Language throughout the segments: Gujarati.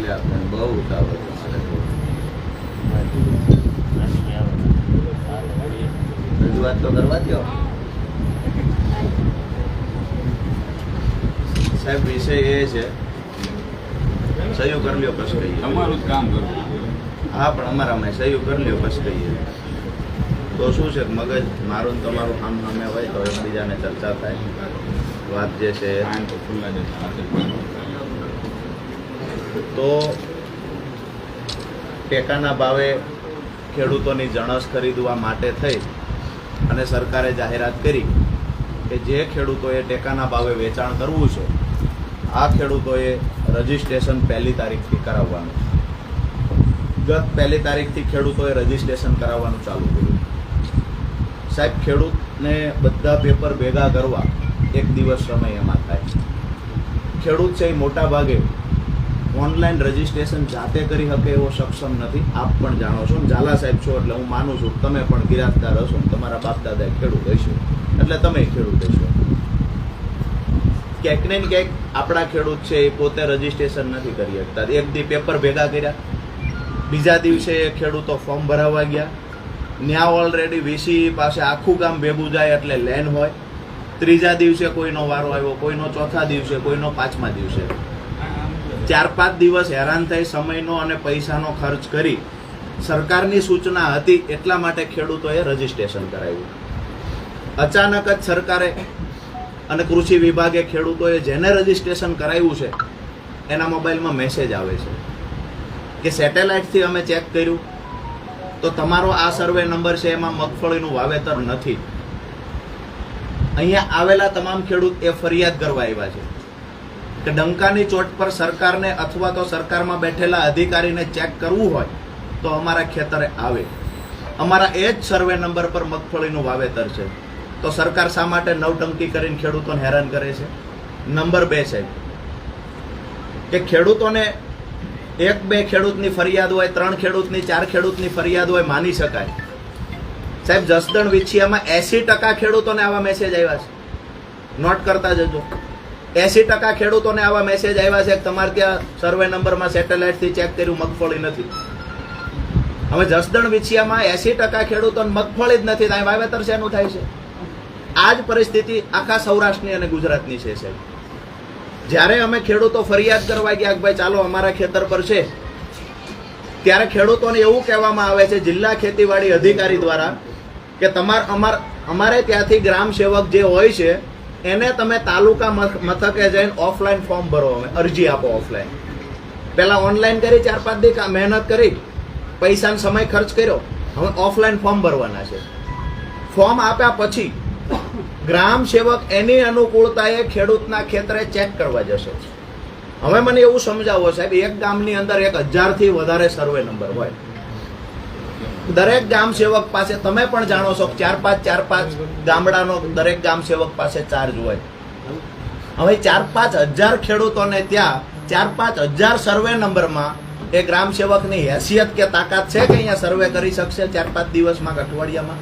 એટલે આપણને બહુ ઉતાવળ તો. રજૂઆત તો કરવા દો સાહેબ વિષય એ છે સહયોગ કરી લ્યો પછી કહીએ અમારું જ કામ કરવું હા પણ અમારામાં સહયોગ કરી લ્યો પછી કહીએ તો શું છે મગજ મારું ને તમારું આમ સામે હોય તો એકબીજાને ચર્ચા થાય વાત જે છે તો ટેકાના ભાવે ખેડૂતોની જણસ ખરીદવા માટે થઈ અને સરકારે જાહેરાત કરી કે જે ખેડૂતોએ ટેકાના ભાવે વેચાણ કરવું છે, આ ખેડૂતોએ રજિસ્ટ્રેશન પહેલી તારીખથી કરાવવાનું ગત પહેલી તારીખથી ખેડૂતોએ રજીસ્ટ્રેશન કરાવવાનું ચાલુ કર્યું. સાહેબ, ખેડૂતને બધા પેપર ભેગા કરવા એક દિવસ સમય એમાં થાય ખેડૂત છે એ મોટા ભાગે ઓનલાઈન રજીસ્ટ્રેશન જાતે કરી શકે એવો સક્ષમ નથી. આપ પણ જાણો છો. ઝાલા સાહેબ છો એટલે હું માનું છું તમે પણ ગિરાજદાર હશો તમારા બાપ દાદા ખેડૂત હશે. એટલે તમે ખેડૂત હશો. ક્યાંક ને ક્યાંક આપણા ખેડૂત છે એ પોતે રજીસ્ટ્રેશન નથી કરી શકતા. એક દી પેપર ભેગા કર્યા. બીજા દિવસે ખેડૂતો ફોર્મ ભરાવવા ગયા. ન્યા ઓલરેડી વીસી પાસે આખું ગામ ભેગું જાય એટલે લેન હોય. ત્રીજા દિવસે કોઈનો વારો આવ્યો, કોઈનો ચોથા દિવસે, કોઈનો પાંચમા દિવસે. ચાર પાંચ દિવસ હેરાન થઈ સમયનો અને પૈસાનો ખર્ચ કરી સરકારની સૂચના હતી એટલા માટે ખેડૂતોએ રજીસ્ટ્રેશન કરાવ્યું. અચાનક જ સરકારે અને કૃષિ વિભાગે ખેડૂતોએ જેને રજીસ્ટ્રેશન કરાવ્યું છે, એના મોબાઈલમાં મેસેજ આવે છે કે સેટેલાઇટથી અમે ચેક કર્યું. તો તમારો આ સર્વે નંબર છે, એમાં મગફળીનું વાવેતર નથી. અહીંયા આવેલા તમામ ખેડૂત એ ફરિયાદ કરવા આવ્યા છે. કે ડંકાની ચોટ પર સરકારને અથવા તો સરકારમાં બેઠેલા અધિકારીને ચેક કરવું હોય તો અમારા ખેતરે આવે. અમારા એ જ સર્વે નંબર પર મગફળીનું વાવેતર છે. તો સરકાર શા માટે નવ ટંકી કરીને ખેડૂતોને હેરાન કરે છે? નંબર બે છે કે ખેડૂતોને એક બે ખેડૂતની ફરિયાદ હોય, ત્રણ ખેડૂતની, ચાર ખેડૂતની ફરિયાદ હોય માની શકાય. સાહેબ, જસદણ વિછિયામાં એસી ટકા ખેડૂતોને આવા મેસેજ આવ્યા છે. નોટ કરતા જજો. એસી ટકા ખેડૂતોને આવા મેસેજ આવ્યા છે કે તમારે ત્યાં સર્વે નંબરમાં સેટેલાઇટથી ચેક કર્યું, મગફળી નથી. હવે જસદણ વિછિયામાં એસી ટકા ખેડૂતોને મગફળી જ નથી ત્યાં વાવેતર શેનું થાય છે? આ જ પરિસ્થિતિ આખા સૌરાષ્ટ્રની અને ગુજરાતની છે, સાહેબ. જ્યારે અમે ખેડૂતો ફરિયાદ કરવા ગયા કે ભાઈ ચાલો અમારા ખેતર પર છે, ત્યારે ખેડૂતોને એવું કહેવામાં આવે છે, જિલ્લા ખેતીવાડી અધિકારી દ્વારા કે તમાર અમાર, અમારે ત્યાંથી ગ્રામ સેવક જે હોય છે એને તમે તાલુકા મથ- મથકે જઈને ઓફલાઈન ફોર્મ ભરો. અમે અરજી આપો ઓફલાઈન પહેલા ઓનલાઈન કરી, ચાર, પાંચ દી મહેનત કરી, પૈસાનો સમય ખર્ચ કર્યો. હવે ઓફલાઈન ફોર્મ ભરવાના છે. ફોર્મ આપ્યા પછી ગ્રામ સેવક એની અનુકૂળતાએ ખેડૂતના ખેતરે ચેક કરવા જશે. હવે મને એવું સમજાવો સાહેબ, એક ગામની અંદર એક હજારથી વધારે સર્વે નંબર હોય. દરેક ગામ સેવક પાસે તમે પણ જાણો છો ચાર પાંચ ચાર પાંચ ગામડાનો દરેક ગામ સેવક પાસે ચાર્જ હોય. હવે ચાર પાંચ હજાર ખેડૂતોને ત્યાં ચાર પાંચ હજાર સર્વે નંબરમાં એ ગ્રામ સેવકની હેસિયત કે તાકાત છે કે અહીંયા સર્વે કરી શકશે ચાર પાંચ દિવસમાં અઠવાડિયામાં?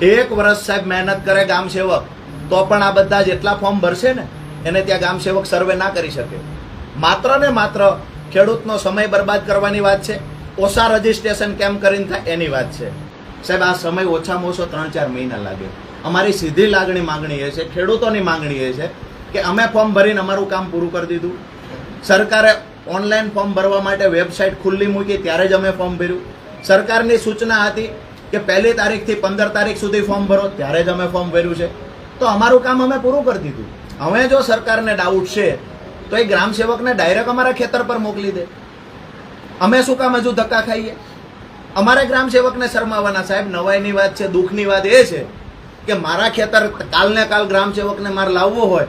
એક વર્ષ સાહેબ મહેનત કરે ગામ સેવક, તો પણ આ બધા જેટલા ફોર્મ ભરશે ને, એને ત્યાં ગામ સેવક સર્વે ના કરી શકે. માત્ર ને માત્ર ખેડૂતનો સમય બરબાદ કરવાની વાત છે. ઓછા રજીસ્ટ્રેશન કેમ કરીને થાય એની વાત છે. સાહેબ, આ સમય ઓછામાં ઓછો ત્રણ ચાર મહિના લાગે. અમારી સીધી લાગણી માંગણી એ છે, ખેડૂતોની માંગણી એ છે કે અમે ફોર્મ ભરીને અમારું કામ પૂરું કરી દીધું. સરકારે ઓનલાઈન ફોર્મ ભરવા માટે વેબસાઇટ ખુલ્લી મૂકી, ત્યારે જ અમે ફોર્મ ભર્યું. સરકારની સૂચના હતી કે પહેલી તારીખથી પંદર તારીખ સુધી ફોર્મ ભરો, ત્યારે જ અમે ફોર્મ ભર્યું છે. તો અમારું કામ અમે પૂરું કરી દીધું. હવે જો સરકારને ડાઉટ છે, તો એ ગ્રામ સેવકને ડાયરેક્ટ અમારા ખેતર પર મોકલી દે. અમે શું કામ હજુ ધક્કા ખાઈએ? અમારે ગ્રામ સેવકને શરમાવાના સાહેબ નવાઈની વાત છે દુઃખની વાત એ છે કે મારા ખેતર કાલને કાલ ગ્રામ સેવકને મારે લાવવો હોય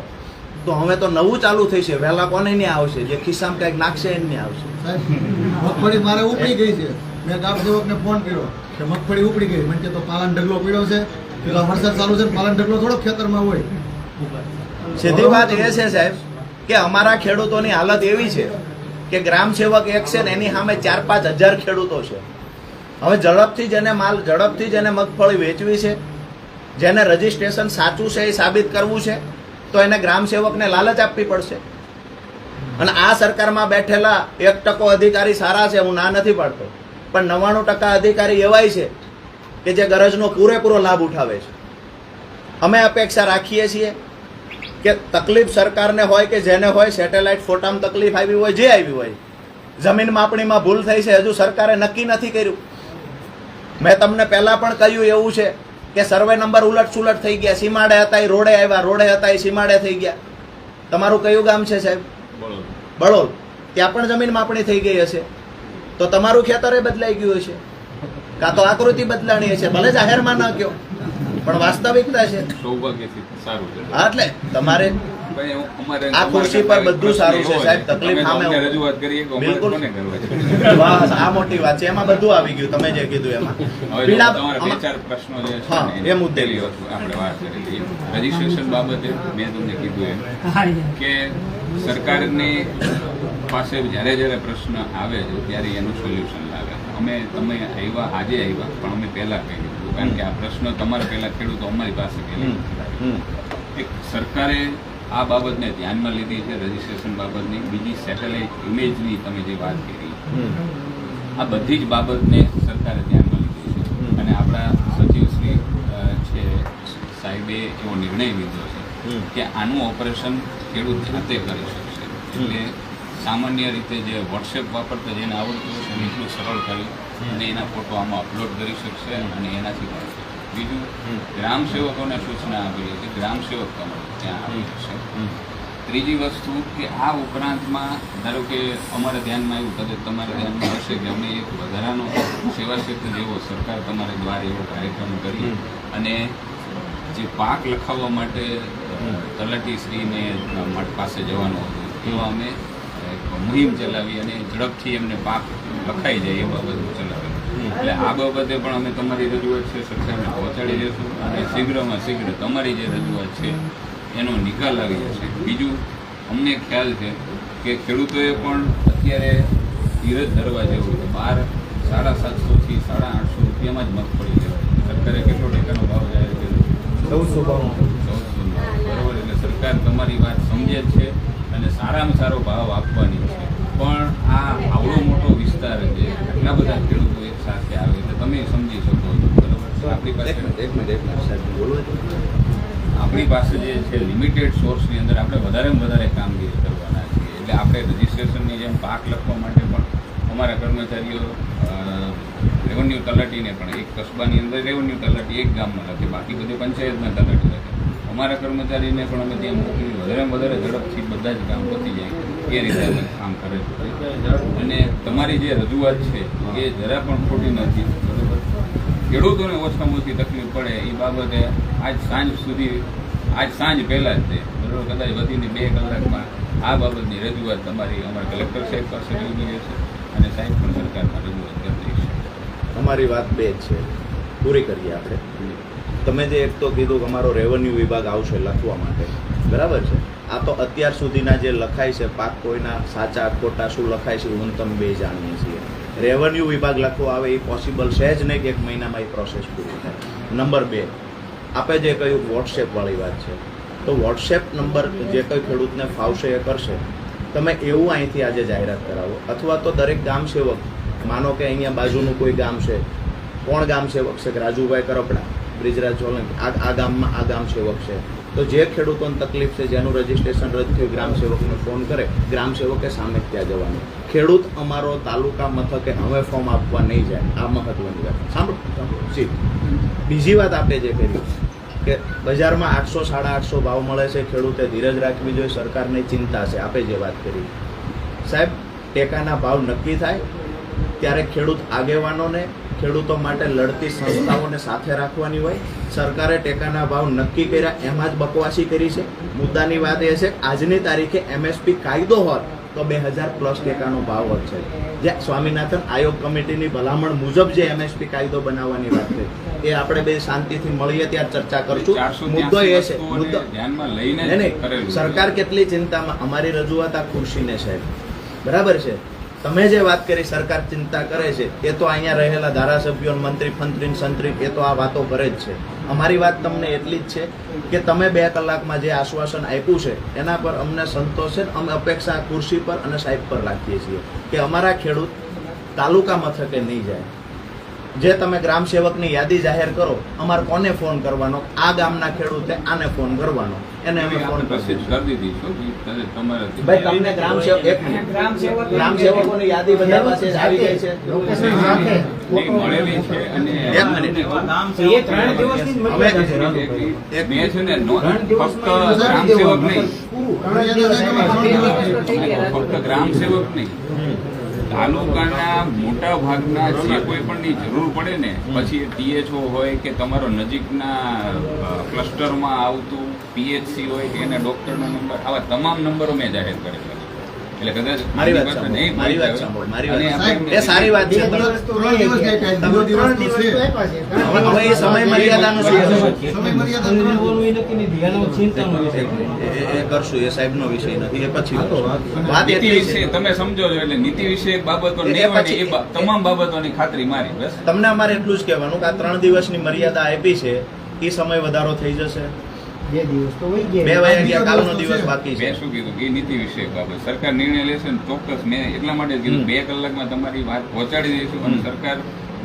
તો હવે તો નવું ચાલુ થઈ છે. વહેલા કોને નહીં આવશે? જે ખિસ્સામાં કંઈક નાખશે એને નહીં આવશે. મગફળી મારે ઉપડી ગઈ છે. મેં ગ્રામ સેવકને ફોન કર્યો કે મગફળી ઉપડી ગઈ. મને કે તો પાલન ઢગલો પીડ્યો છે. પેલા વરસાદ ચાલુ છે પાલન ઢગલો થોડો ખેતરમાં હોય. સીધી વાત એ છે સાહેબ કે અમારા ખેડૂતોની હાલત એવી છે કે ગ્રામ સેવક એક છે ને એની સામે ચાર પાંચ હજાર ખેડૂતો છે. હવે ઝડપથી જેને માલ, ઝડપથી જેને મગફળી વેચવી છે. જેને રજીસ્ટ્રેશન સાચું છે એ સાબિત કરવું છે, તો એને ગ્રામ સેવકને લાલચ આપવી પડશે. અને આ સરકારમાં બેઠેલા એક ટકો અધિકારી સારા છે, હું ના નથી પાડતો. પણ નવ્વાણું ટકા અધિકારી એવાય છે કે જે ગરજનો પૂરેપૂરો લાભ ઉઠાવે છે. અમે અપેક્ષા રાખીએ છીએ કે તકલીફ સરકારને હોય કે જેને હોય સેટેલાઇટ ફોટામાં તકલીફ આવી હોય જે આવી હોય. જમીન માપણીમાં ભૂલ થઈ છે હજુ સરકારે નક્કી નથી કર્યું. મેં તમને પહેલાં પણ કહ્યું એવું છે કે સર્વે નંબર ઉલટ સુલટ થઈ ગયા. સીમાડે હતા એ રોડે આવ્યા રોડે હતા એ સીમાડે થઈ ગયા. તમારું કયું ગામ છે સાહેબ? બળોલ ત્યાં પણ જમીન માપણી થઈ ગઈ હશે. તો તમારું ખેતરે બદલાઈ ગયું હશે. કાં તો આકૃતિ બદલાણી હશે. ભલે જાહેરમાં ન કયો. પણ વાસ્તવિકતા છે. સૌભાગ્યથી સારું છે. હા એટલે તમારે અમારે આ ખુરશી પર બધું સારું છે, સાહેબ, તકલીફ સામે રજૂઆત કરીએ બિલકુલ. કોને કરવા છે? બસ આ મોટી વાત છે. એમાં બધું આવી ગયું તમે જે કીધું એમાં. પીડા બે ચાર પ્રશ્નો જે છે હા, ને, એ મુદ્દે આપણે વાત કરી રજીસ્ટ્રેશન બાબતે મેં તમને કીધું એમ કે સરકારની પાસે જ્યારે જ્યારે પ્રશ્ન આવે છે ત્યારે એનું સોલ્યુશન લાવે. અમે તમે આવ્યા આજે આવ્યા પણ અમે પહેલા કહી દીધું કારણ કે આ પ્રશ્ન તમારા પહેલા ખેડૂતો અમારી પાસે પહેલા એક સરકારે આ બાબતને ધ્યાનમાં લીધી છે રજીસ્ટ્રેશન બાબતની. બીજી સેટેલાઇટ ઇમેજની તમે જે વાત કરી આ બધી જ બાબતને સરકારે ધ્યાનમાં લીધી છે. અને આપણા સચિવશ્રી છે સાહેબે એવો નિર્ણય લીધો છે કે આનું ઓપરેશન ખેડૂત જાતે કરી શકશે. એટલે સામાન્ય રીતે જે વોટ્સએપ વાપરતા જેને આવડતું હશે એને એટલું સરળ કર્યું અને એના ફોટો આમાં અપલોડ કરી શકશે અને એનાથી બીજું ગ્રામ સેવકોને સૂચના આપેલી હતી ગ્રામ સેવક તમારે ત્યાં આવી શકશે. ત્રીજી વસ્તુ કે આ ઉપરાંતમાં ધારો કે અમારે ધ્યાનમાં આવ્યું કદાચ તમારે ધ્યાનમાં હશે કે અમે એક વધારાનો સેવા ક્ષેત્ર જેવો સરકાર તમારે દ્વારા એવો કાર્યક્રમ કરી અને જે પાક લખાવવા માટે તલાટી શ્રીને મઠ પાસે જવાનું હતું. એવા અમે એક મુહિમ ચલાવી અને ઝડપથી એમને પાક લખાઈ જાય એ બાબત ચલાવી એટલે આ બાબતે પણ અમે તમારી રજૂઆત છે સરકારને પહોંચાડી દઈશું અને શીઘ્રમાં શીઘ્ર તમારી જે રજૂઆત છે એનો નિકાલ આવી જશે. બીજું અમને ખ્યાલ છે કે ખેડૂતોએ પણ અત્યારે ધીરજ ધરવા જેવું છે. બાર સાડા સાતસોથી સાડા આઠસો રૂપિયામાં જ મગફળી લેવાય સરકારે કેટલો ટેકાનો ભાવ જાહેર કર્યો ચૌદસો ભાવ. ચૌદસો બરાબર એટલે સરકાર તમારી વાત સમજે જ છે. અને સારામાં સારો ભાવ આપવાની છે. પણ આ આવડો મોટો વિસ્તાર છે આટલા બધા ખેડૂતો એક સાથે આવે એટલે તમે સમજી શકો છો બરોબર? આપણી પાસે એક મિનિટ એક મિનિટ સાહેબ બોલવું આપણી પાસે જે છે લિમિટેડ સોર્સની અંદર આપણે વધારેમાં વધારે કામગીરી કરવાના છીએ. એટલે આપણે રજિસ્ટ્રેશનની જેમ પાક લખવા માટે પણ અમારા કર્મચારીઓ રેવન્યુ તલાટીને પણ એક કસ્બાની અંદર રેવન્યુ તલાટી એક ગામમાં લખે બાકી બધે પંચાયતના તલાટી લખે. અમારા કર્મચારીને પણ અમે ત્યાં મોકલી વધારે વધારે ઝડપથી બધા જ કામ પતી જાય. એ રીતે અમે કામ કરે છે. અને તમારી જે રજૂઆત છે, એ જરા પણ ખોટી નથી. ખેડૂતોને ઓછામાં ઓછી તકલીફ પડે, એ બાબતે આજ સાંજ સુધી, આજ સાંજ પહેલાં જ તે, બરોબર? કદાચ વધીને બે કલાકમાં આ બાબતની રજૂઆત તમારી, અમારા કલેક્ટર સાહેબ પાસે રજૂ છે અને સાહેબ પણ સરકારમાં રજૂઆત કરતી છે અમારી વાત બે છે. પૂરી કરીએ આપણે. તમે જે એક તો કીધું કે અમારો રેવન્યુ વિભાગ આવશે લખવા માટે, બરાબર છે? આ તો અત્યાર સુધીના જે લખાય છે, પાક કોઈના સાચા ખોટા શું લખાય છે હું તમે બે જાણીએ છીએ. રેવન્યુ વિભાગ લખવો આવે એ પોસિબલ છે જ નહીં કે એક મહિનામાં એ પ્રોસેસ પૂરી થાય. નંબર બે, આપે જે કહ્યું વોટ્સએપવાળી વાત છે, તો વોટ્સએપ નંબર જે કંઈ ખેડૂતને ફાવશે એ કરશે. તમે એવું અહીંથી આજે જાહેરાત કરાવો. અથવા તો દરેક ગામ સેવક, માનો કે અહીંયા બાજુનું કોઈ ગામ છે, કોણ ગામ સેવક છે? કે રાજુભાઈ કરપડા. બ્રિજરાજ સોલંકી આ ગામમાં આ ગામ સેવક છે. તો જે ખેડૂતોને તકલીફ છે, જેનું રજીસ્ટ્રેશન રદ થયું, ગ્રામ સેવકને ફોન કરે, ગ્રામ સેવકે સામે ત્યાં જવાનું. ખેડૂત અમારો તાલુકા મથકે હવે ફોર્મ આપવા નહીં જાય. આ મહત્વની વાત. સાંભળો બીજી વાત આપણે જે કરી, કે બજારમાં આઠસો, સાડા આઠસો ભાવ મળે છે, ખેડૂતે ધીરજ રાખવી જોઈએ, સરકારની ચિંતા છે. આપણે જે વાત કરી. સાહેબ, ટેકાના ભાવ નક્કી થાય, ત્યારે ખેડૂત આગેવાનોને ખેડૂતો માટે લડતી સંસ્થાઓને સાથે રાખવાની હોય સરકારે ટેકાના ભાવ નક્કી કર્યા એમાં જ બકવાસી કરી છે. મુદ્દાની વાત એ છે આજની તારીખે એમએસપી કાયદો હોત તો બે હજાર પ્લસ ટેકાનો ભાવ છે. જે સ્વામિનાથન આયોગ કમિટીની ભલામણ મુજબ જે એમએસપી કાયદો બનાવવાની વાત છે એ આપણે બે શાંતિથી મળીએ ત્યાં ચર્ચા કરશું. મુદ્દો એ છે મુદ્દો ધ્યાનમાં લઈને. સરકાર કેટલી ચિંતામાં અમારી રજૂઆત આ ખુરશીને સાહેબ બરાબર છે? તમે જે વાત કરી, સરકાર ચિંતા કરે છે, એ તો અહીંયા રહેલા ધારાસભ્યો, મંત્રી ફંત્રી સંત્રી, એ તો આ વાતો કરે જ છે. અમારી વાત તમને એટલી જ છે કે તમે બે કલાકમાં જે આશ્વાસન આપ્યું છે, એના પર અમને સંતોષ છે, અમે અપેક્ષા ખુરશી પર અને સાહેબ પર રાખીએ છીએ કે અમારા ખેડૂત તાલુકા મથકે નહીં જાય. જે તમે ગ્રામ સેવકની યાદી જાહેર કરો, અમારે કોને ફોન કરવાનો? આ ગામના ખેડૂતે આને ફોન કરવાનો. એને અમે ફોન કરી દીધી ભાઈ તમને ગ્રામ સેવક એક મિનિટ. ગ્રામ સેવક ગ્રામ સેવકોની યાદી બધા પાસે આવી ગઈ છે. મળેલી છે અને એક મિનિટ. એ ત્રણ દિવસની એક મેં છે ને ફક્ત ગ્રામ સેવક નહીં. ફક્ત ગ્રામ સેવક નહીં. તાલુકાના મોટા ભાગના જે કોઈ પણની જરૂર પડે ને પછી એ ટીએચઓ હોય કે તમારો નજીકના ક્લસ્ટરમાં આવતું પીએચસી હોય કે એના ડોક્ટરનો નંબર આવા તમામ નંબરો મેં જાહેર કરેલા એટલે કદાચ મારી વાત એની પાસે સાંભળો, નહીં મારી વાત મારી વાત એ સારી વાત છે હવે- સમય મર્યાદાનું છે? સમય કરશું સાહેબનો વિષય નથી એ પછી વાત- વાત એટલી વિશે તમે સમજો છો એટલે નીતિ વિશે બાબતો એ તમામ બાબતોની ખાતરી મારી બસ. તમને અમારે એટલું જ કહેવાનું કે આ ત્રણ દિવસની મર્યાદા આપી છે એ સમય વધારો થઈ જશે. બે દિવસ તો વહી ગયા. બે વાગ્યા ગયા કાલનો દિવસ તો દિવસ છે. બાકી છે? શું કીધું? એ નીતિ વિશે બાબત સરકાર નિર્ણય લેશે ને ચોક્કસ મેં એટલા માટે કીધું. બે કલાકમાં તમારી વાત પહોંચાડી દઈશું અને સરકાર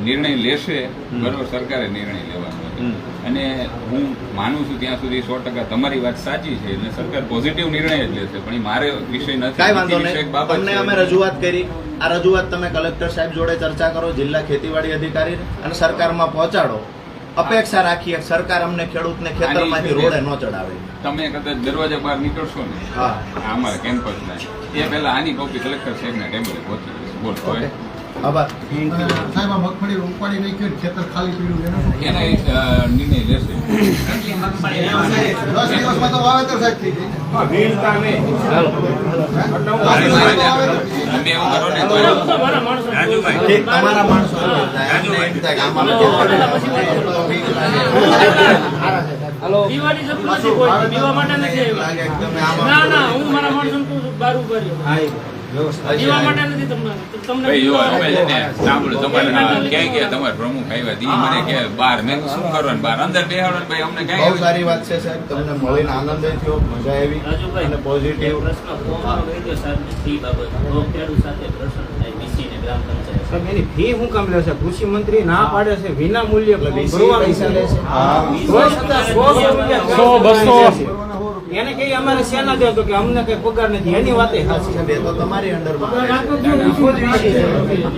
નિર્ણય લેશે. બરોબર સરકારે નિર્ણય લેવાનો અને હું માનું છું ત્યાં સુધી સો ટકા તમારી વાત સાચી છે એટલે સરકાર પોઝિટિવ નિર્ણય જ લેશે પણ મારે વિષય નથી. કાંઈ વાંધો નહીં. તમને અમે રજૂઆત કરી. આ રજૂઆત તમે કલેક્ટર સાહેબ જોડે ચર્ચા કરો જિલ્લા ખેતીવાડી અધિકારી અને સરકારમાં પહોંચાડો. અપેક્ષા રાખીએ સરકાર અમને ખેડૂતને ખેતરમાંથી રોડે ન ચડાવે. તમે કદાચ દરવાજા બહાર નીકળશો ને હા. અમારા કેમ્પસના એ પહેલા આની કોપી કલેક્ટર સાહેબના ટેબલે પહોંચી બોલો હવે આભાર. સાહેબ આ મગફળી ઉપાડી નહીં કે ખેતર ખાલી પીડ્યું એનો? નિર્ણય લેશે. દસ દિવસમાં તો વાવેતર સાહેબ થઈ ગઈ. તમારા માણસો દિવાળી જતું નથી કોઈ પીવા માટે નથી આવ્યા. ના ના હું મારા માણસો બાર ઊભા રહ્યો હા, એ વ્યવસ્થા. પીવા માટે નથી તમને તમને ભાઈ જો પીવા અમે છે ને માટે. સાંભળો તમારે આ ક્યાંય ગયા તમારા પ્રમુખ આવ્યા દી મને કે બાર મેં શું કરવાનું? બાર અંદર બેહાડો ભાઈ અમને બહુ ક્યાંય સારી વાત છે સાહેબ. તમને મળીને આનંદ થયો મજા આવી અને પોઝિટિવ પ્રશ્ન સાથે પ્રશ્ન થાય, ગ્રામ પંચાયત. સાહેબ, એની ફી શું કામ લેશે કૃષિ મંત્રી ના પાડે છે વિના મૂલ્યે લે છે? એને કઈ અમારે શેના દે? તો કે અમને કઈ પગાર નથી. એની વાતે તમારી અંડરમાં છે. છે.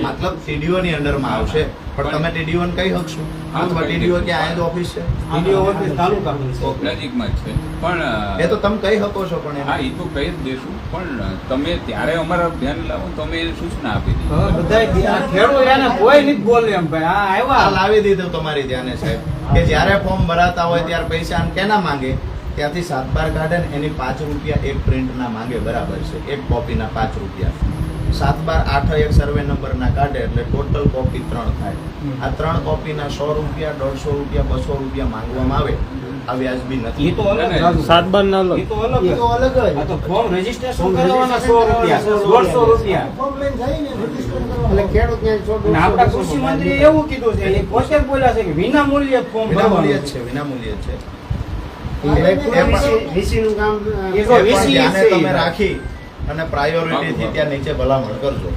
મતલબ સીડીઓ ની અંડરમાં આવશે. પણ તમે ટીડીઓ ને કહી શકશો. અથવા ટીડીઓ ક્યાં આયે ઓફિસ છે. TDO office taluka panchayat. નજીકમાં છે. પણ એ તો તમે કહી શકો છો પણ હા એ તો કહી જ દેશું. પણ તમે ત્યારે અમારા ધ્યાન લાવો તો અમે સૂચના આપી દીધી બધા ખેડૂત એને કોઈ નથી બોલે એમ ભાઈ. આ આ આવ્યા લાવી દીધું તમારી ધ્યાને સાહેબ. કે જ્યારે ફોર્મ ભરાતા હોય ત્યારે પૈસા આમ કેના માંગે? ત્યાંથી સાત બાર કાઢે ને એની પાંચ રૂપિયા એક પ્રિન્ટના માંગે. બરાબર છે. એક કોપીના પાંચ રૂપિયા. સાત બાર આઠ એક સર્વે નંબરના કાઢે એટલે ટોટલ કોપી ત્રણ થાય. આ ત્રણ કોપીના સો રૂપિયા દોઢસો રૂપિયા બસો રૂપિયા માંગવામાં આવે. આ વ્યાજબી એ નથી. તો અલગ ના, ના. સાત બાર ના અલગ. એ તો અલગ એ તો અલગ જ. તો ફોર્મ રજીસ્ટ્રેશન કરવાના સો રૂપિયા દોઢસો રૂપિયા. ફોર્મ લઈને જાય ને રજિસ્ટર કરવા. અને આપણા કૃષિ મંત્રી એવું કીધું છે એ પોતે બોલ્યા છે કે વિના મૂલ્યે ફોર્મ વિનામૂલ્ય ભરવાનું છે. વિનામૂલ્ય જ છે. હા, એ એ પણ- નું કામ, એ એ તો પણ છે. તમે રાખી. અને પ્રાયોરિટીથી ત્યાં નીચે ભલામણ કરજો.